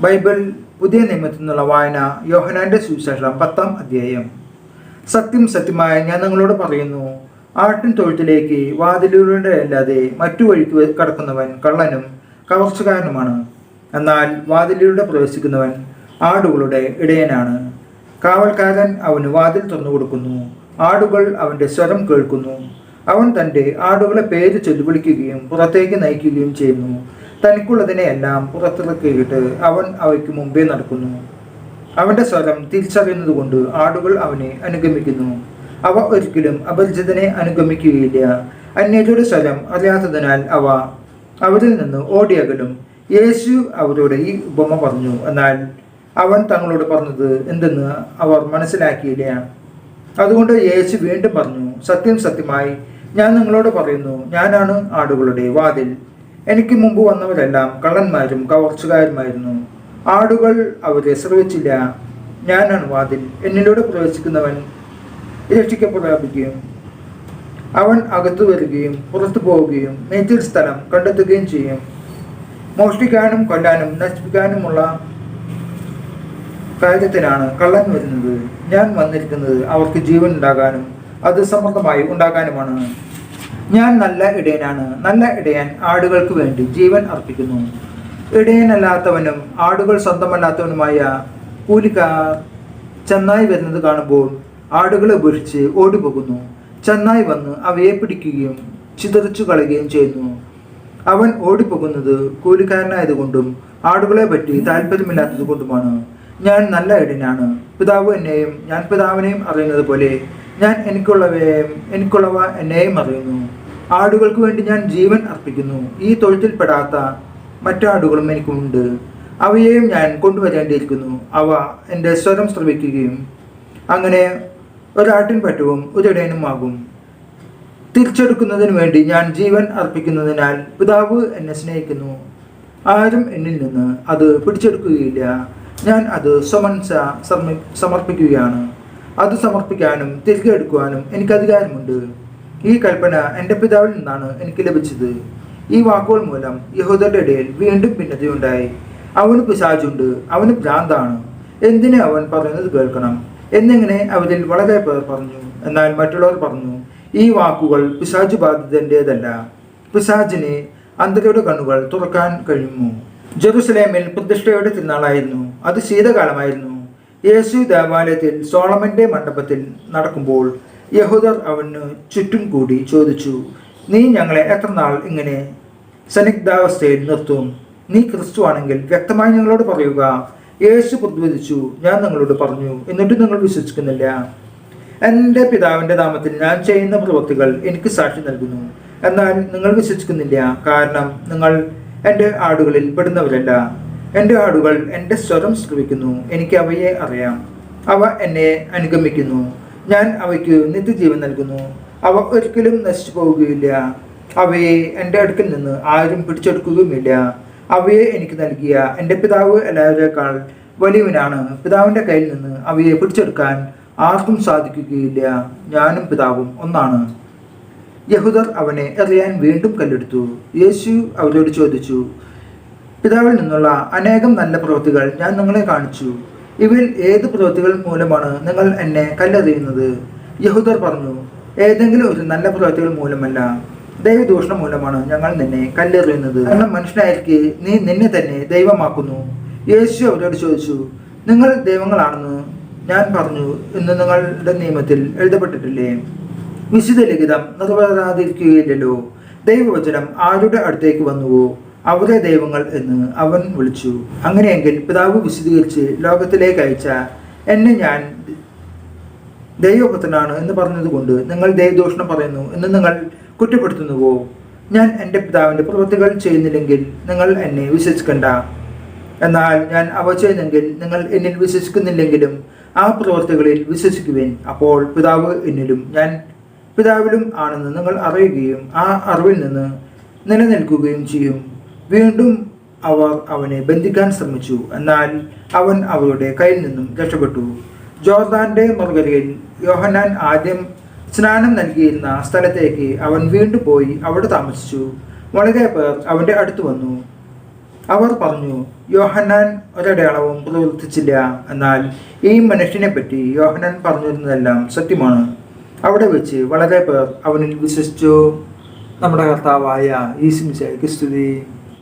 Bible പുതിയ നിയമത്തിൽ നിന്നുള്ള വായന യോഹനാന്റെ സുവിശേഷം പത്താം അധ്യായം. സത്യം സത്യമായ ഞാൻ നിങ്ങളോട് പറയുന്നു ആട്ടിൻ തൊഴുത്തിലേക്ക് വാതിലൂടെ അല്ലാതെ മറ്റു വഴിക്ക് കടക്കുന്നവൻ കള്ളനും കവർച്ചക്കാരനുമാണ്. എന്നാൽ വാതിലൂടെ പ്രവേശിക്കുന്നവൻ ആടുകളുടെ ഇടയനാണ്. കാവൽക്കാരൻ അവന് വാതിൽ തുറന്നു കൊടുക്കുന്നു ആടുകൾ അവന്റെ സ്വരം കേൾക്കുന്നു. അവൻ തന്റെ ആടുകളെ പേര് ചൊല്ലുവിളിക്കുകയും പുറത്തേക്ക് നയിക്കുകയും ചെയ്യുന്നു. തനിക്കുള്ളതിനെയെല്ലാം പുറത്തിറക്കിയിട്ട് അവൻ അവയ്ക്ക് മുമ്പേ നടക്കുന്നു. അവന്റെ സ്വരം തിരിച്ചറിയുന്നതുകൊണ്ട് ആടുകൾ അവനെ അനുഗമിക്കുന്നു. അവ ഒരിക്കലും അപരിചിതനെ അനുഗമിക്കുകയില്ല. അന്യരുടെ സ്വരം അറിയാത്തതിനാൽ അവ അവരിൽ നിന്ന് ഓടിയകലും യേശു അവരോട് ഈ ഉപമ പറഞ്ഞു. എന്നാൽ അവൻ തങ്ങളോട് പറഞ്ഞത് എന്തെന്ന് അവർ മനസ്സിലാക്കിയില്ല. അതുകൊണ്ട് യേശു വീണ്ടും പറഞ്ഞു സത്യം സത്യമായി ഞാൻ നിങ്ങളോട് പറയുന്നു ഞാനാണ് ആടുകളുടെ വാതിൽ. എനിക്ക് മുമ്പ് വന്നവരെല്ലാം കള്ളന്മാരും കവർച്ചുകാരുമായിരുന്നു. ആടുകൾ അവരെ ശ്രവിച്ചില്ല. ഞാനാണ് വാതിൽ എന്നിലൂടെ പ്രവേശിക്കുന്നവൻ രക്ഷിക്കപ്രാപിക്കുകയും അവൻ അകത്തു വരികയും പുറത്തു പോവുകയും മേച്ചിൽ സ്ഥലം കണ്ടെത്തുകയും ചെയ്യും. മോഷ്ടിക്കാനും കൊല്ലാനും നശിപ്പിക്കാനുമുള്ള കാര്യത്തിനാണ് കള്ളൻ വരുന്നത്. ഞാൻ വന്നിരിക്കുന്നത് അവർക്ക് ജീവൻ ഉണ്ടാകാനും അത് സമൃദ്ധമായി ഉണ്ടാകാനുമാണ്. ഞാൻ നല്ല ഇടയനാണ്. നല്ല ഇടയൻ ആടുകൾക്ക് വേണ്ടി ജീവൻ അർപ്പിക്കുന്നു. ഇടയനല്ലാത്തവനും ആടുകൾ സ്വന്തമല്ലാത്തവനുമായ കൂലിക്കാർ ചെന്നായി വരുന്നത് കാണുമ്പോൾ ആടുകളെ ഉപരിച്ച് ഓടിപ്പോകുന്നു. ചെന്നായി വന്ന് അവയെ പിടിക്കുകയും ചിതറിച്ചു കളയുകയും ചെയ്യുന്നു. അവൻ ഓടിപ്പോകുന്നത് കൂലിക്കാരനായതുകൊണ്ടും ആടുകളെ പറ്റി താല്പര്യമില്ലാത്തത് കൊണ്ടുമാണ് ഞാൻ നല്ല ഇടനാണ് പിതാവ് എന്നെയും ഞാൻ പിതാവിനെയും അറിയുന്നത് പോലെ ഞാൻ എനിക്കുള്ളവയെയും എനിക്കുള്ളവ എന്നെയും അറിയുന്നു. ആടുകൾക്ക് വേണ്ടി ഞാൻ ജീവൻ അർപ്പിക്കുന്നു. ഈ തൊഴുത്തിൽപ്പെടാത്ത മറ്റാടുകളും എനിക്കുണ്ട്. അവയെയും ഞാൻ കൊണ്ടുവരേണ്ടിയിരിക്കുന്നു. അവ എന്റെ സ്വരം ശ്രവിക്കുകയും അങ്ങനെ ഒരാട്ടിൻ പറ്റവും ഒരിടയനുമാകും തിരിച്ചെടുക്കുന്നതിന് വേണ്ടി ഞാൻ ജീവൻ അർപ്പിക്കുന്നതിനാൽ പിതാവ് എന്നെ സ്നേഹിക്കുന്നു. ആരും എന്നിൽ നിന്ന് അത് പിടിച്ചെടുക്കുകയില്ല. ഞാൻ അത് സ്വമൻസ സമർപ്പിക്കുകയാണ്. അത് സമർപ്പിക്കാനും തിരികെ എടുക്കുവാനും എനിക്ക് അധികാരമുണ്ട് ഈ കൽപ്പന എന്റെ പിതാവിൽ നിന്നാണ് എനിക്ക് ലഭിച്ചത്. ഈ വാക്കുകൾ മൂലം യഹൂദരുടെ ഇടയിൽ വീണ്ടും ഭിന്നതയുണ്ടായി അവന് പിശാചുണ്ട് അവന് ഭ്രാന്താണ്. എന്തിനെ അവൻ പറയുന്നത് കേൾക്കണം? എന്നിങ്ങനെ അവരിൽ വളരെ പേർ പറഞ്ഞു. എന്നാൽ മറ്റുള്ളവർ പറഞ്ഞു ഈ വാക്കുകൾ പിശാചു ബാധിതന്റെതല്ല പിശാചിന് അന്തരയുടെ കണ്ണുകൾ തുറക്കാൻ കഴിയുമോ? ജെറുസലേമിൽ പ്രതിഷ്ഠയുടെ തിരുനാളായിരുന്നു. അത് ശീതകാലമായിരുന്നു. യേശു ദേവാലയത്തിൽ സോളമന്റെ മണ്ഡപത്തിൽ നടക്കുമ്പോൾ യഹൂദർ അവന് ചുറ്റും കൂടി ചോദിച്ചു നീ ഞങ്ങളെ എത്ര നാൾ ഇങ്ങനെ സന്നിഗ്ധാവസ്ഥയിൽ നിർത്തും? നീ ക്രിസ്തു ആണെങ്കിൽ വ്യക്തമായി ഞങ്ങളോട് പറയുക. യേശു പ്രതിവദിച്ചു ഞാൻ നിങ്ങളോട് പറഞ്ഞു എന്നിട്ടും നിങ്ങൾ വിശ്വസിക്കുന്നില്ല. എന്റെ പിതാവിന്റെ നാമത്തിൽ ഞാൻ ചെയ്യുന്ന പ്രവൃത്തികൾ എനിക്ക് സാക്ഷി നൽകുന്നു. എന്നാൽ നിങ്ങൾ വിശ്വസിക്കുന്നില്ല കാരണം നിങ്ങൾ എന്റെ ആടുകളിൽ പെടുന്നവരല്ല. എന്റെ ആടുകൾ എന്റെ സ്വരം ശ്രവിക്കുന്നു. എനിക്ക് അവയെ അറിയാം. അവ എന്നെ അനുഗമിക്കുന്നു. ഞാൻ അവയ്ക്ക് നിത്യജീവൻ നൽകുന്നു. അവ ഒരിക്കലും നശിച്ചു പോവുകയില്ല. അവയെ എന്റെ അടുക്കൽ നിന്ന് ആരും പിടിച്ചെടുക്കുകയുമില്ല. അവയെ എനിക്ക് നൽകിയ എന്റെ പിതാവ് എല്ലാവരേക്കാൾ വലിയവനാണ്. പിതാവിന്റെ കയ്യിൽ നിന്ന് അവയെ പിടിച്ചെടുക്കാൻ ആർക്കും സാധിക്കുകയില്ല. ഞാനും പിതാവും ഒന്നാണ്. യഹൂദർ അവനെ എറിയാൻ വീണ്ടും കല്ലെടുത്തു. യേശു അവരോട് ചോദിച്ചു പിതാവിൽ നിന്നുള്ള അനേകം നല്ല പ്രവൃത്തികൾ ഞാൻ നിങ്ങളെ കാണിച്ചു. ഇവയിൽ ഏത് പ്രവൃത്തികൾ മൂലമാണ് നിങ്ങൾ എന്നെ കല്ലെറിയുന്നത്? യഹൂദർ പറഞ്ഞു ഏതെങ്കിലും ഒരു നല്ല പ്രവൃത്തികൾ മൂലമല്ല. ദൈവദൂഷണം മൂലമാണ് ഞങ്ങൾ നിന്നെ കല്ലെറിയുന്നത്. കാരണം മനുഷ്യനായിരിക്കെ നീ നിന്നെ തന്നെ ദൈവമാക്കുന്നു. യേശു അവരോട് ചോദിച്ചു നിങ്ങൾ ദൈവങ്ങളാണെന്ന് ഞാൻ പറഞ്ഞു എന്ന് നിങ്ങളുടെ നിയമത്തിൽ എഴുതപ്പെട്ടിട്ടില്ലേ? വിശുദ്ധ ലിഖിതം നിർവഹിക്കാതിരിക്കുകയില്ലല്ലോ ദൈവവചനം ആരുടെ അടുത്തേക്ക് വന്നുവോ? അവരെ ദൈവങ്ങൾ എന്ന് അവൻ വിളിച്ചു. അങ്ങനെയെങ്കിൽ പിതാവ് വിശദീകരിച്ച് ലോകത്തിലേക്ക് അയച്ച എന്നെ ഞാൻ ദൈവപുത്രനാണ് എന്ന് പറഞ്ഞതുകൊണ്ട് നിങ്ങൾ ദൈവദൂഷണം പറയുന്നു എന്ന് നിങ്ങൾ കുറ്റപ്പെടുത്തുന്നുവോ? ഞാൻ എന്റെ പിതാവിന്റെ പ്രവൃത്തികൾ ചെയ്യുന്നില്ലെങ്കിൽ നിങ്ങൾ എന്നെ വിശ്വസിക്കണ്ട. എന്നാൽ ഞാൻ അവ ചെയ്യുന്നെങ്കിൽ നിങ്ങൾ എന്നിൽ വിശ്വസിക്കുന്നില്ലെങ്കിലും ആ പ്രവൃത്തികളിൽ വിശ്വസിക്കുവിൻ. അപ്പോൾ പിതാവ് എന്നിലും ഞാൻ പിതാവിലും ആണെന്ന് നിങ്ങൾ അറിയുകയും ആ അറിവിൽ നിന്ന് നിലനിൽക്കുകയും ചെയ്യും. വീണ്ടും അവർ അവനെ ബന്ധിക്കാൻ ശ്രമിച്ചു. എന്നാൽ അവൻ അവരുടെ കയ്യിൽ നിന്നും രക്ഷപ്പെട്ടു. ജോർദാന്റെ മറുകരയിൽ യോഹന്നാൻ ആദ്യം സ്നാനം നൽകിയിരുന്ന സ്ഥലത്തേക്ക് അവൻ വീണ്ടും പോയി അവിടെ താമസിച്ചു. വളരെ പേർ അവന്റെ അടുത്ത് വന്നു. അവർ പറഞ്ഞു യോഹന്നാൻ ഒരടയാളവും പ്രവർത്തിച്ചില്ല. എന്നാൽ ഈ മനുഷ്യനെ പറ്റി യോഹന്നാൻ പറഞ്ഞിരുന്നതെല്ലാം സത്യമാണ്. അവിടെ വെച്ച് വളരെ പേർ അവനിൽ വിശ്വസിച്ചു. നമ്മുടെ കർത്താവായ ഈസിമിശയ്ക്ക് സ്തുതി.